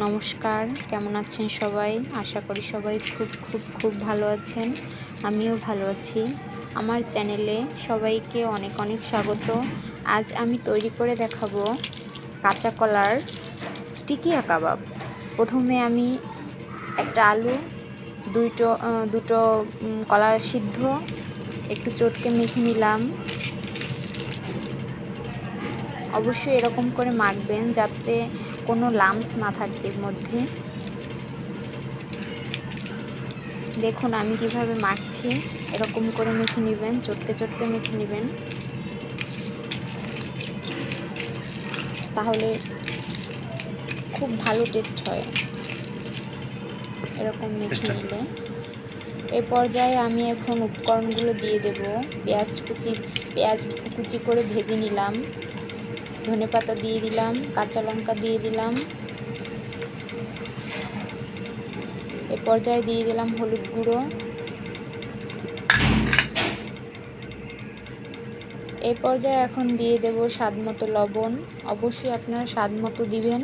নমস্কার, কেমন আছেন সবাই? আশা করি সবাই খুব খুব খুব ভালো আছেন। আমিও ভালো আছি। আমার চ্যানেলে সবাইকে অনেক অনেক স্বাগত। আজ আমি তৈরি করে দেখাবো কাঁচা কলার টিকিয়া কাবাব। প্রথমে আমি একটা আলু দুটো দুটো কলা সিদ্ধ, একটু চটকে মেখে নিলাম। অবশ্যই এরকম করে মাখবেন যাতে কোনো লামস না থাকে মধ্যে। দেখুন আমি কীভাবে মাখছি। এরকম করে মেখে নেবেন চটকে চটকে মেখে নেবেন। তাহলে খুব ভালো টেস্ট হয়। এরকম মেখে নিলে। এই পর্যায়ে আমি এখন উপকরণগুলো দিয়ে দেব। পেঁয়াজ কুচি পেঁয়াজ কুচি করে ভেজে নিলাম। ধনে পাতা দিয়ে দিলাম, কাঁচা লঙ্কা দিয়ে দিলাম। এ পর্যায়ে দিয়ে দিলাম হলুদ গুঁড়ো। এ পর্যায়ে এখন দিয়ে দেব স্বাদ মতো লবণ। অবশ্যই আপনারা স্বাদ মতো দিবেন।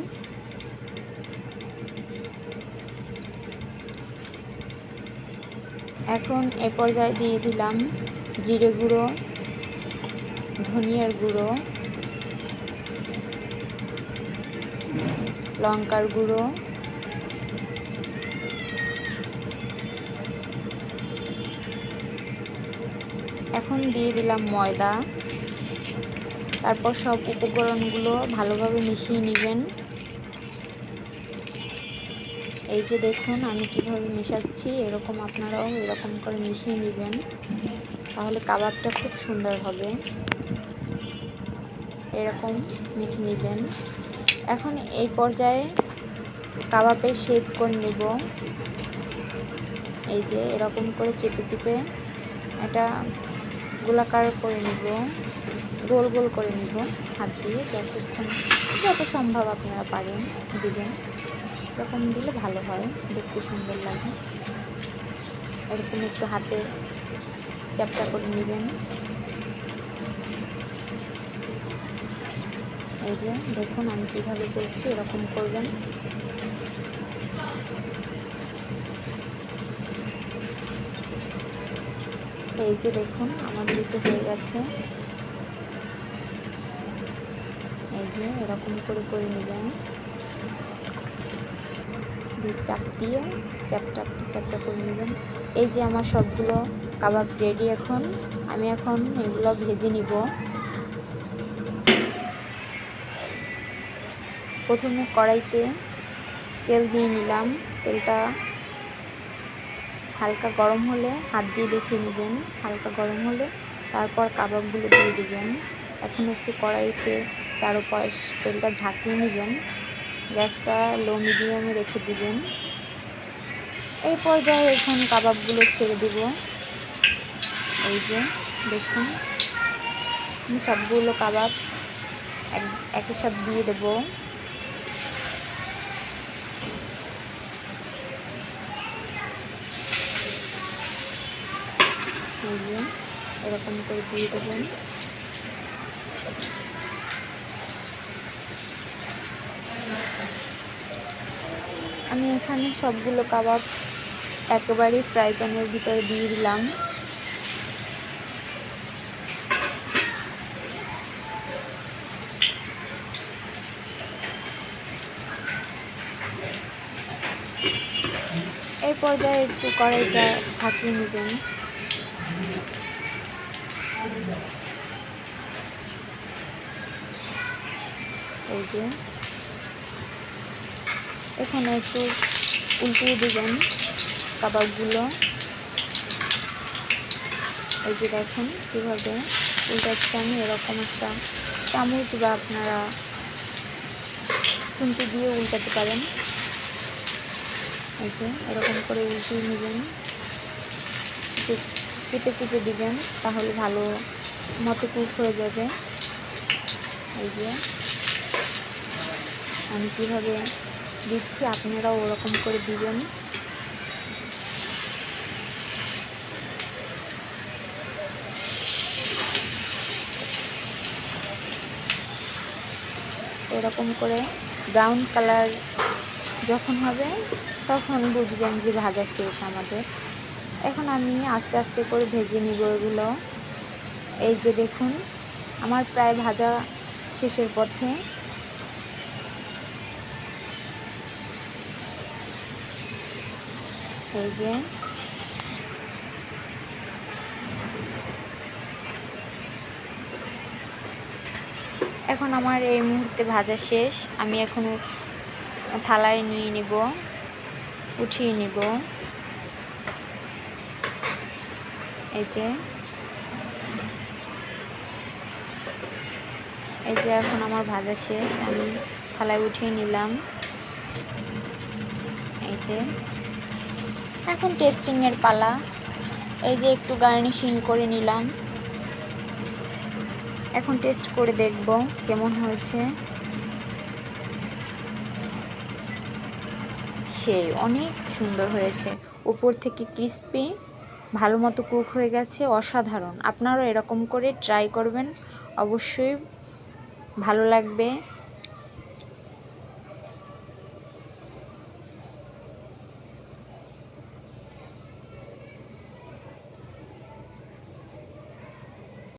এখন এ পর্যায়ে দিয়ে দিলাম জিরে গুঁড়ো, ধনিয়ার গুঁড়ো। লঙ্কার গুঁড়ো। এখন দিয়ে দিলাম ময়দা। তারপর সব উপকরণগুলো ভালোভাবে মিশিয়ে নেবেন। এই যে দেখুন, আমি কীভাবে মেশাচ্ছি, এরকম আপনারাও এরকম করে মিশিয়ে নেবেন। তাহলে কাবাবটা খুব সুন্দর হবে। এরকম মেখে নেবেন। এখন এই পর্যায়ে কাবাবের শেপ করে নেব। এই যে এরকম করে চেপে চেপে এটা গোলাকার করে নিব। গোল গোল করে নেব হাত দিয়ে যতক্ষণ, যত সম্ভব আপনারা পারেন দিবেন। এরকম দিলে ভালো হয়, দেখতে সুন্দর লাগে। এরকম একটু হাতে চ্যাপটা করে নেবেন। এই যে, দেখুন আমি কীভাবে করছি, এরকম করবেন। এই যে দেখুন, আমার দুটো হয়ে গেছে। এই যে, এরকম করে করে নেবেন। দিয়ে চাপ দিয়ে চ্যাপটা চ্যাপটা করে নেবেন। এই যে আমার সবগুলো কাবাব রেডি এখন। আমি এখন এগুলো ভেজে নিব। প্রথমে কড়াইতে তেল দিয়ে নিলাম। তেলটা হালকা গরম হলে হাত দিয়ে দেখে নেবেন। হালকা গরম হলে তারপর কাবাবগুলো দিয়ে দেবেন। এখন একটু কড়াইতে চারোপাশ তেলটা ঝাঁকিয়ে নেবেন। গ্যাসটা লো মিডিয়ামে রেখে দিবেন। এই পর্যায়ে এখন কাবাবগুলো ছেড়ে দিব। এই যে, দেখুন, আমি সবগুলো কাবাব এক, একই সাথে দিয়ে দেবো। এই এরকম করে দিয়ে দেবেন আমি এখানে সবগুলো কাবাব একেবারেই ফ্রাই প্যানের ভিতরে দিয়ে দিলাম। এই পর্যায়ে একটু কড়াইটা ঝাঁকিয়ে নেবেন। এই যে। এখানে একটু উল্টিয়ে দিবেন কাবাবগুলো। এই যে দেখুন কীভাবে উল্টাচ্ছে আমি এরকম একটা চামচ বা আপনারা খুন্তি দিয়ে উল্টাতে পারেন। এই যে এরকম করে উল্টিয়ে নেবেন। চেপে চেপে দিবেন, তাহলে ভালো মতো কুক হয়ে যাবে। এই যে। আমি কীভাবে দিচ্ছি আপনারাও ওরকম করে দিবেন। এরকম করে ব্রাউন কালার যখন হবে, তখন বুঝবেন যে ভাজা শেষ আমাদের। এখন আমি আস্তে আস্তে করে ভেজে নিব এগুলো। এই যে দেখুন, আমার প্রায় ভাজা শেষের পথে। এই যে। এখন আমার এই মুহূর্তে ভাজা শেষ। আমি এখন থালায় নিয়ে নিব, উঠিয়ে নিব। এই যে। এই যে এখন আমার ভাজা শেষ, আমি থালায় উঠিয়ে নিলাম। এই যে, এখন টেস্টিংয়ের পালা। এই যে একটু গার্নিশিং করে নিলাম। এখন টেস্ট করে দেখব কেমন হয়েছে। সেই, অনেক সুন্দর হয়েছে। উপর থেকে ক্রিস্পি ভালো মতো কুক হয়ে গেছে, অসাধারণ। আপনারাও এরকম করে ট্রাই করবেন। অবশ্যই ভালো লাগবে।